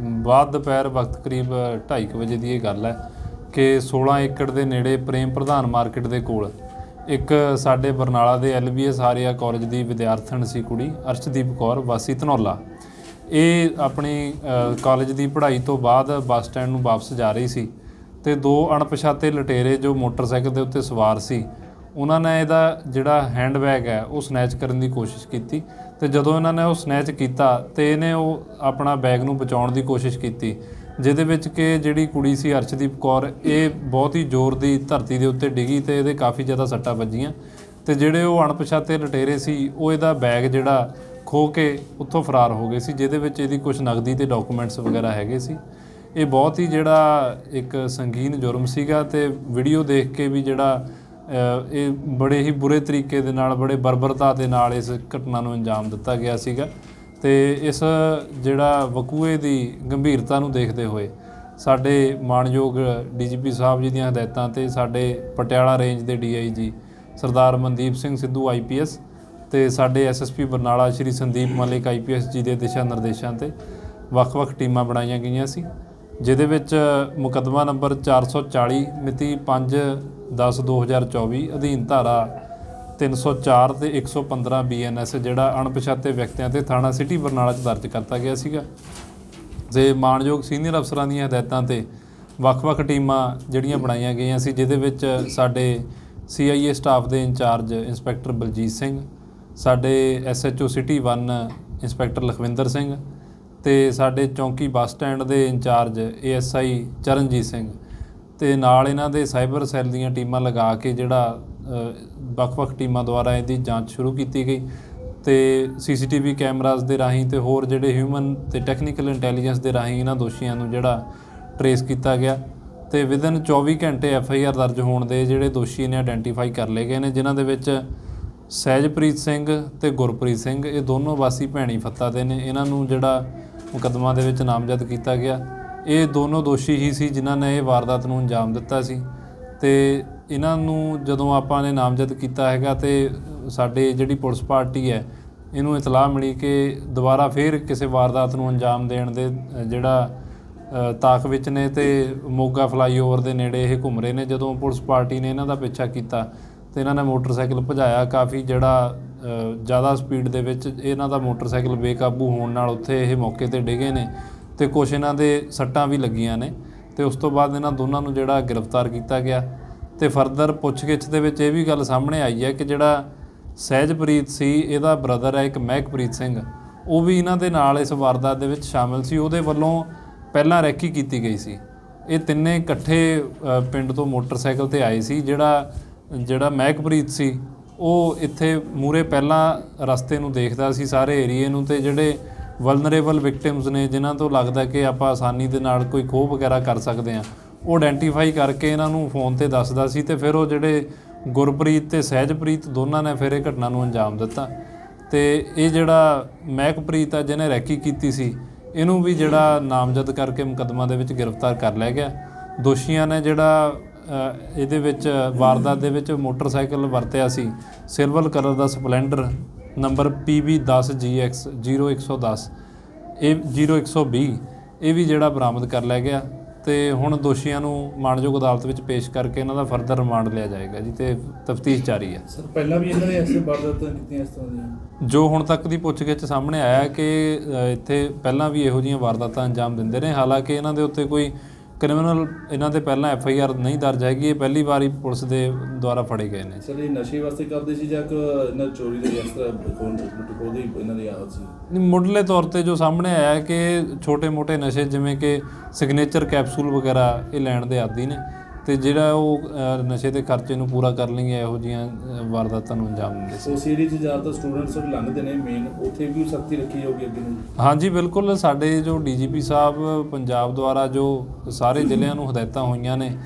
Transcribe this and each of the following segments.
ਬਾਅਦ ਦੁਪਹਿਰ ਵਕਤ ਕਰੀਬ 2:30 ਵਜੇ ਦੀ ਇਹ ਗੱਲ ਹੈ ਕਿ 16 ਏਕੜ ਦੇ ਨੇੜੇ ਪ੍ਰੇਮ ਪ੍ਰਧਾਨ ਮਾਰਕੀਟ ਦੇ ਕੋਲ ਇੱਕ ਸਾਡੇ ਬਰਨਾਲਾ ਦੇ ਐਲਬੀਐਸ ਆਰੀਆ ਕਾਲਜ ਦੀ ਵਿਦਿਆਰਥਣ ਸੀ ਕੁੜੀ ਅਰਸ਼ਦੀਪ ਕੌਰ ਵਾਸੀ ਧਨੌਲਾ। ਇਹ ਆਪਣੀ ਅ, ਕਾਲਜ ਦੀ ਪੜ੍ਹਾਈ ਤੋਂ ਬਾਅਦ ਬੱਸ ਸਟੈਂਡ ਨੂੰ ਵਾਪਸ ਜਾ ਰਹੀ ਸੀ ਤੇ ਦੋ ਅਣਪਛਾਤੇ ਲਟੇਰੇ ਜੋ ਮੋਟਰਸਾਈਕਲ ਦੇ ਉੱਤੇ ਸਵਾਰ ਸੀ ਉਹਨਾਂ ਨੇ ਇਹਦਾ ਜਿਹੜਾ ਹੈਂਡਬੈਗ ਹੈ, ਉਹ ਸਨੈਚ ਕਰਨ ਦੀ ਕੋਸ਼ਿਸ਼ ਕੀਤੀ ਤੇ ਜਦੋਂ ਇਹਨਾਂ ਨੇ ਉਹ ਸਨੈਚ ਕੀਤਾ ਤੇ ਇਹਨੇ ਉਹ ਆਪਣਾ ਬੈਗ ਨੂੰ ਬਚਾਉਣ ਦੀ ਕੋਸ਼ਿਸ਼ ਕੀਤੀ, ਜਿਹਦੇ ਵਿੱਚ ਕਿ ਜਿਹੜੀ ਕੁੜੀ ਸੀ ਅਰਸ਼ਦੀਪ ਕੌਰ, ਇਹ ਬਹੁਤ ਹੀ ਜ਼ੋਰ ਦੀ ਧਰਤੀ ਦੇ ਉੱਤੇ ਡਿੱਗੀ ਤੇ ਇਹਦੇ ਕਾਫੀ ਜ਼ਿਆਦਾ ਸੱਟਾਂ ਵੱਜੀਆਂ ਤੇ ਜਿਹੜੇ ਉਹ ਅਣਪਛਾਤੇ ਲਟੇਰੇ ਸੀ, ਉਹ ਇਹਦਾ ਬੈਗ ਜਿਹੜਾ ਖੋ ਕੇ ਉੱਥੋਂ ਫਰਾਰ ਹੋ ਗਏ ਸੀ, ਜਿਹਦੇ ਵਿੱਚ ਇਹਦੀ ਕੁਝ ਨਗਦੀ ਤੇ ਡਾਕੂਮੈਂਟਸ ਵਗੈਰਾ ਹੈਗੇ ਸੀ। ਇਹ ਬਹੁਤ ਹੀ ਜਿਹੜਾ ਇੱਕ ਸੰਗੀਨ ਜੁਰਮ ਸੀਗਾ ਤੇ ਵੀਡੀਓ ਦੇਖ ਕੇ ਵੀ ਜਿਹੜਾ ਇਹ ਬੜੇ ਹੀ ਬੁਰੇ ਤਰੀਕੇ ਦੇ ਨਾਲ, ਬੜੇ ਬਰਬਰਤਾ ਦੇ ਨਾਲ ਇਸ ਘਟਨਾ ਨੂੰ ਅੰਜਾਮ ਦਿੱਤਾ ਗਿਆ ਸੀਗਾ। ਤੇ ਇਸ ਜਿਹੜਾ ਵਕੂਏ ਦੀ ਗੰਭੀਰਤਾ ਨੂੰ ਦੇਖਦੇ ਹੋਏ ਸਾਡੇ ਮਾਣਯੋਗ ਡੀਜੀਪੀ ਸਾਹਿਬ ਜੀ ਦੀਆਂ ਹਦਾਇਤਾਂ ਤੇ ਸਾਡੇ ਪਟਿਆਲਾ ਰੇਂਜ ਦੇ ਡੀਆਈਜੀ ਸਰਦਾਰ ਮਨਦੀਪ ਸਿੰਘ ਸਿੱਧੂ ਆਈਪੀਐਸ ਤੇ ਸਾਡੇ ਐਸਐਸਪੀ ਬਰਨਾਲਾ ਸ਼੍ਰੀ ਸੰਦੀਪ ਮਲਿਕ ਆਈਪੀਐਸ ਜੀ ਦੇ ਦਿਸ਼ਾ ਨਿਰਦੇਸ਼ਾਂ ਤੇ ਵੱਖ-ਵੱਖ ਟੀਮਾਂ ਬਣਾਈਆਂ ਗਈਆਂ ਸੀ। ਜਿਹਦੇ ਵਿੱਚ ਮੁਕੱਦਮਾ ਨੰਬਰ 440 ਮਿਤੀ 5/10/2024 ਅਧੀਨ ਧਾਰਾ 304 ਤੇ 115 ਬੀਐਨਐਸ ਜਿਹੜਾ ਅਣਪਛਾਤੇ ਵਿਅਕਤੀਆਂ ਤੇ ਥਾਣਾ ਸਿਟੀ ਬਰਨਾਲਾ 'ਚ ਦਰਜ ਕਰਤਾ ਗਿਆ ਸੀਗਾ। ਤੇ ਮਾਣਯੋਗ ਸੀਨੀਅਰ ਅਫਸਰਾਂ ਦੀਆਂ ਹਦਾਇਤਾਂ ਤੇ ਵੱਖ-ਵੱਖ ਟੀਮਾਂ ਜਿਹੜੀਆਂ ਬਣਾਈਆਂ ਗਈਆਂ ਸੀ, ਜਿਹਦੇ ਵਿੱਚ ਸਾਡੇ ਸੀਆਈਏ ਸਟਾਫ ਦੇ ਇੰਚਾਰਜ ਇੰਸਪੈਕਟਰ ਬਲਜੀਤ ਸਿੰਘ, ਸਾਡੇ SHO city 1 inspector Lakhwinder Singh ਤੇ ਸਾਡੇ ਚੌਂਕੀ ਬੱਸ ਸਟੈਂਡ ਦੇ ਇੰਚਾਰਜ ਏਐਸਆਈ ਚਰਨਜੀਤ ਸਿੰਘ ਤੇ ਨਾਲ ਇਹਨਾਂ ਦੇ ਸਾਈਬਰ ਸੈੱਲ ਦੀਆਂ ਟੀਮਾਂ ਲਗਾ ਕੇ ਜਿਹੜਾ ਵੱਖ-ਵੱਖ ਟੀਮਾਂ ਦੁਆਰਾ ਇਹਦੀ ਜਾਂਚ ਸ਼ੁਰੂ ਕੀਤੀ ਗਈ ਤੇ ਸੀਸੀਟੀਵੀ ਕੈਮਰਾਜ਼ ਦੇ ਰਾਹੀਂ ਤੇ ਹੋਰ ਜਿਹੜੇ ਹਿਊਮਨ ਤੇ ਟੈਕਨੀਕਲ ਇੰਟੈਲੀਜੈਂਸ ਦੇ ਰਾਹੀਂ ਇਹਨਾਂ ਦੋਸ਼ੀਆਂ ਨੂੰ ਜਿਹੜਾ ਟਰੇਸ ਕੀਤਾ ਗਿਆ ਤੇ ਵਿਦਨ 24 ਘੰਟੇ ਐਫ ਆਈ ਆਰ ਦਰਜ ਹੋਣ ਦੇ ਜਿਹੜੇ ਦੋਸ਼ੀ ਨੇ ਆਇਡੈਂਟੀਫਾਈ ਕਰ ਲਏ ਗਏ ਨੇ, ਜਿਨ੍ਹਾਂ ਦੇ ਵਿੱਚ ਸਹਿਜਪ੍ਰੀਤ ਸਿੰਘ ਤੇ ਗੁਰਪ੍ਰੀਤ ਸਿੰਘ, ਇਹ ਦੋਨੋਂ ਵਾਸੀ ਭੈਣੀ ਫੱਤਾ ਦੇ ਨੇ। ਇਹਨਾਂ ਨੂੰ ਜਿਹੜਾ ਮੁਕੱਦਮਾ ਦੇ ਵਿੱਚ ਨਾਮਜ਼ਦ ਕੀਤਾ ਗਿਆ। ਇਹ ਦੋਨੋਂ ਦੋਸ਼ੀ ਹੀ ਸੀ ਜਿਨ੍ਹਾਂ ਨੇ ਇਹ ਵਾਰਦਾਤ ਨੂੰ ਅੰਜਾਮ ਦਿੱਤਾ ਸੀ। ਤੇ ਇਹਨਾਂ ਨੂੰ ਜਦੋਂ ਆਪਾਂ ਨੇ ਨਾਮਜ਼ਦ ਕੀਤਾ ਹੈਗਾ ਤੇ ਸਾਡੇ ਜਿਹੜੀ ਪੁਲਿਸ ਪਾਰਟੀ ਹੈ, ਇਹਨੂੰ ਇਤਲਾਹ ਮਿਲੀ ਕਿ ਦੁਬਾਰਾ ਫੇਰ ਕਿਸੇ ਵਾਰਦਾਤ ਨੂੰ ਅੰਜਾਮ ਦੇਣ ਦੇ ਜਿਹੜਾ ਤਾਕ ਵਿੱਚ ਨੇ ਤੇ ਮੋਗਾ ਫਲਾਈਓਵਰ ਦੇ ਨੇੜੇ ਇਹ ਘੁੰਮ ਰਹੇ ਨੇ। ਜਦੋਂ ਪੁਲਿਸ ਪਾਰਟੀ ਨੇ ਇਹਨਾਂ ਦਾ ਪਿੱਛਾ ਕੀਤਾ ਤੇ ਇਹਨਾਂ ਨੇ ਮੋਟਰਸਾਈਕਲ ਭਜਾਇਆ, ਕਾਫੀ ਜਿਹੜਾ ਜ਼ਿਆਦਾ ਸਪੀਡ ਦੇ ਵਿੱਚ ਇਹਨਾਂ ਦਾ ਮੋਟਰਸਾਈਕਲ ਬੇਕਾਬੂ ਹੋਣ ਨਾਲ ਉੱਥੇ ਇਹ ਮੌਕੇ ਤੇ ਡਿੱਗੇ ਨੇ ਤੇ ਕੁਛ ਇਹਨਾਂ ਦੇ ਸੱਟਾਂ ਵੀ ਲੱਗੀਆਂ ਨੇ ਤੇ ਉਸ ਤੋਂ ਬਾਅਦ ਇਹਨਾਂ ਦੋਨਾਂ ਨੂੰ ਜਿਹੜਾ ਗ੍ਰਿਫਤਾਰ ਕੀਤਾ ਗਿਆ। ਤੇ ਫਰਦਰ ਪੁੱਛਗਿੱਛ ਦੇ ਵਿੱਚ ਇਹ ਵੀ ਗੱਲ ਸਾਹਮਣੇ ਆਈ ਹੈ ਕਿ ਜਿਹੜਾ ਸਹਿਜਪ੍ਰੀਤ ਸੀ, ਇਹਦਾ ਬ੍ਰਦਰ ਹੈ ਇੱਕ ਮਹਿਕਪ੍ਰੀਤ ਸਿੰਘ। ਉਹ ਵੀ ਇਹਨਾਂ ਦੇ ਨਾਲ ਇਸ ਵਾਰਦਾਤ ਦੇ ਵਿੱਚ ਸ਼ਾਮਿਲ ਸੀ। ਉਹਦੇ ਵੱਲੋਂ ਪਹਿਲਾਂ ਰੈਕੀ ਕੀਤੀ ਗਈ ਸੀ। ਇਹ ਤਿੰਨੇ ਇਕੱਠੇ ਪਿੰਡ ਤੋਂ ਮੋਟਰਸਾਈਕਲ ਤੇ ਆਏ ਸੀ। ਜਿਹੜਾ ਜਿਹੜਾ ਮਹਿਕਪ੍ਰੀਤ ਸੀ ਉਹ ਇੱਥੇ ਮੂਰੇ ਪਹਿਲਾਂ ਰਸਤੇ ਨੂੰ ਦੇਖਦਾ ਸੀ ਸਾਰੇ ਏਰੀਏ ਨੂੰ ਤੇ ਜਿਹੜੇ ਵਲਨਰੇਬਲ ਵਿਕਟਿਮਸ ਨੇ, ਜਿਨ੍ਹਾਂ ਤੋਂ ਲੱਗਦਾ ਕਿ ਆਪਾਂ ਆਸਾਨੀ ਦੇ ਨਾਲ ਕੋਈ ਖੋਹ ਵਗੈਰਾ ਕਰ ਸਕਦੇ ਆ ਉਹ ਆਇਡੈਂਟੀਫਾਈ ਕਰਕੇ ਇਹਨਾਂ ਨੂੰ ਫੋਨ ਤੇ ਦੱਸਦਾ ਸੀ ਤੇ ਫਿਰ ਉਹ ਜਿਹੜੇ ਗੁਰਪ੍ਰੀਤ ਤੇ ਸਹਿਜਪ੍ਰੀਤ ਦੋਨਾਂ ਨੇ ਫਿਰ ਇਹ ਘਟਨਾ ਨੂੰ ਅੰਜਾਮ ਦਿੱਤਾ। ਤੇ ਇਹ ਜਿਹੜਾ ਮਹਿਕਪ੍ਰੀਤ ਆ, ਜਿਹਨੇ ਰੈਕੀ ਕੀਤੀ ਸੀ, ਇਹਨੂੰ ਵੀ ਜਿਹੜਾ ਨਾਮਜ਼ਦ ਕਰਕੇ ਮੁਕੱਦਮਾ ਦੇ ਵਿੱਚ ਗ੍ਰਿਫਤਾਰ ਕਰ ਲਿਆ ਗਿਆ। ਦੋਸ਼ੀਆਂ ਨੇ ਜਿਹੜਾ ਇਹਦੇ ਵਿੱਚ ਵਾਰਦਾਤ ਦੇ ਵਿੱਚ ਮੋਟਰਸਾਈਕਲ ਵਰਤਿਆ ਸੀ। ਸਿਲਵਰ ਕਲਰ ਦਾ ਸਪਲੈਂਡਰ ਨੰਬਰ PB10GX 0110 ਇਹ 0120 ਇਹ ਵੀ ਜਿਹੜਾ ਬਰਾਮਦ ਕਰ ਲਿਆ ਗਿਆ ਤੇ ਹੁਣ ਦੋਸ਼ੀਆਂ ਨੂੰ ਮਾਣਯੋਗ ਅਦਾਲਤ ਵਿੱਚ ਪੇਸ਼ ਕਰਕੇ ਇਹਨਾਂ ਦਾ ਫਰਦਰ ਰਿਮਾਂਡ ਲਿਆ ਜਾਏਗਾ ਜੀ ਤੇ ਤਫਤੀਸ਼ ਜਾਰੀ ਹੈ। ਸਰ ਪਹਿਲਾਂ ਵੀ ਇਹਨਾਂ ਨੇ ਐਸੇ ਵਾਰਦਾਤਾਂ ਕੀਤੀਆਂ ਇਸ ਤਰ੍ਹਾਂ ਦੀਆਂ? ਜੋ ਹੁਣ ਤੱਕ ਦੀ ਪੁੱਛਗਿੱਛ ਸਾਹਮਣੇ ਆਇਆ ਕਿ ਇੱਥੇ ਪਹਿਲਾਂ ਵੀ ਇਹੋ ਜਿਹੀਆਂ ਵਾਰਦਾਤਾਂ ਅੰਜਾਮ ਦਿੰਦੇ ਨੇ। ਹਾਲਾਂਕਿ ਇਹਨਾਂ ਦੇ ਉੱਤੇ ਕੋਈ ਕ੍ਰਿਮੀਨਲ ਇਹਨਾਂ ਦੇ ਪਹਿਲਾਂ ਐਫ ਆਈ ਆਰ ਨਹੀਂ ਦਰਜ ਹੈਗੀ ਇਹ ਪਹਿਲੀ ਵਾਰੀ ਪੁਲਿਸ ਦੇ ਦੁਆਰਾ ਫੜੇ ਗਏ ਨੇ। ਸਰ ਇਹ ਨਸ਼ੇ ਵਾਸਤੇ ਕਰਦੇ ਸੀ ਜਾਂ ਕਿ ਇਹਨਾਂ ਚੋਰੀ ਦੇ ਇਸ ਤਰ੍ਹਾਂ ਖੋਣ ਲੁੱਟ ਦੀ ਇਹਨਾਂ ਦੀ ਆਦਤ ਸੀ? ਨਹੀਂ, ਮੁੱਢਲੇ ਤੌਰ ਤੇ ਜੋ ਸਾਹਮਣੇ ਆਇਆ ਕਿ ਛੋਟੇ-ਮੋਟੇ ਨਸ਼ੇ ਜਿਵੇਂ ਕਿ ਸਿਗਨੇਚਰ ਕੈਪਸੂਲ ਵਗੈਰਾ ਇਹ ਲੈਣ ਦੇ ਆਦੀ ਨੇ। ਤੇ ਜਿਹੜਾ ਉਹ ਨਸ਼ੇ ਦੇ ਖਰਚੇ ਨੂੰ ਪੂਰਾ ਕਰਨ ਲਈ ਇਹੋ ਜੀਆਂ ਵਾਰਦਾਤਾਂ ਨੂੰ ਅੰਜਾਮ ਦਿੰਦੇ ਸੀ। ਉਸ ਏਰੀਆ 'ਚ ਜ਼ਿਆਦਾਤਰ ਸਟੂਡੈਂਟਸ ਲੰਘਦੇ ਨੇ ਮੇਨ ਉੱਥੇ ਵੀ ਸਖਤੀ ਰੱਖੀ ਜਾਊਗੀ ਅੱਗੇ ਨੂੰ। ਹਾਂਜੀ ਬਿਲਕੁਲ। ਸਾਡੇ ਜੋ ਡੀਜੀਪੀ ਸਾਹਿਬ ਪੰਜਾਬ ਦੁਆਰਾ ਜੋ ਸਾਰੇ ਜ਼ਿਲ੍ਹਿਆਂ ਨੂੰ ਹਦਾਇਤਾਂ ਹੋਈਆਂ ਨੇ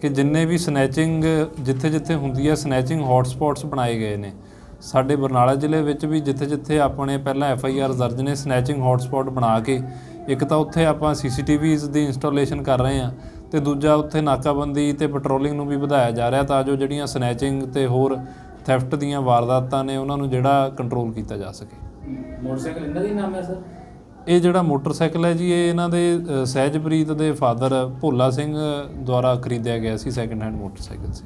ਕਿ ਜਿੰਨੇ ਵੀ ਸਨੈਚਿੰਗ ਜਿੱਥੇ-ਜਿੱਥੇ ਹੁੰਦੀ ਹੈ ਸਨੈਚਿੰਗ ਹੌਟਸਪੌਟਸ ਬਣਾਏ ਗਏ ਨੇ। ਸਾਡੇ ਬਰਨਾਲਾ ਜ਼ਿਲ੍ਹੇ ਵਿੱਚ ਵੀ ਜਿੱਥੇ-ਜਿੱਥੇ ਆਪਣੇ ਪਹਿਲਾਂ ਐਫ ਆਈ ਆਰ ਦਰਜ ਨੇ ਸਨੈਚਿੰਗ ਹੌਟਸਪੌਟ ਬਣਾ ਕੇ ਇੱਕ ਤਾਂ ਉੱਥੇ ਆਪਾਂ ਸੀਸੀਟੀਵੀਜ਼ ਦੀ ਇੰਸਟਾਲੇਸ਼ਨ ਕਰ ਰਹੇ ਹਾਂ। ਤੇ ਦੂਜਾ ਉੱਥੇ ਨਾਕਾਬੰਦੀ ਤੇ ਪੈਟਰੋਲਿੰਗ ਨੂੰ ਵੀ ਵਧਾਇਆ ਜਾ ਰਿਹਾ ਤਾਂ ਜੋ ਜਿਹੜੀਆਂ ਸਨੈਚਿੰਗ ਤੇ ਹੋਰ ਥੈਫਟ ਦੀਆਂ ਵਾਰਦਾਤਾਂ ਨੇ ਉਹਨਾਂ ਨੂੰ ਜਿਹੜਾ ਕੰਟਰੋਲ ਕੀਤਾ ਜਾ ਸਕੇ। ਮੋਟਰਸਾਈਕਲ ਇਹਨਾਂ ਦਾ ਨਾਮ ਹੈ ਸਰ? ਇਹ ਜਿਹੜਾ ਮੋਟਰਸਾਈਕਲ ਹੈ ਜੀ ਇਹ ਇਹਨਾਂ ਦੇ ਸਹਿਜਪ੍ਰੀਤ ਦੇ ਫਾਦਰ ਭੋਲਾ ਸਿੰਘ ਦੁਆਰਾ ਖਰੀਦਿਆ ਗਿਆ ਸੀ ਸੈਕੰਡ ਹੈਂਡ ਮੋਟਰਸਾਈਕਲ ਸੀ।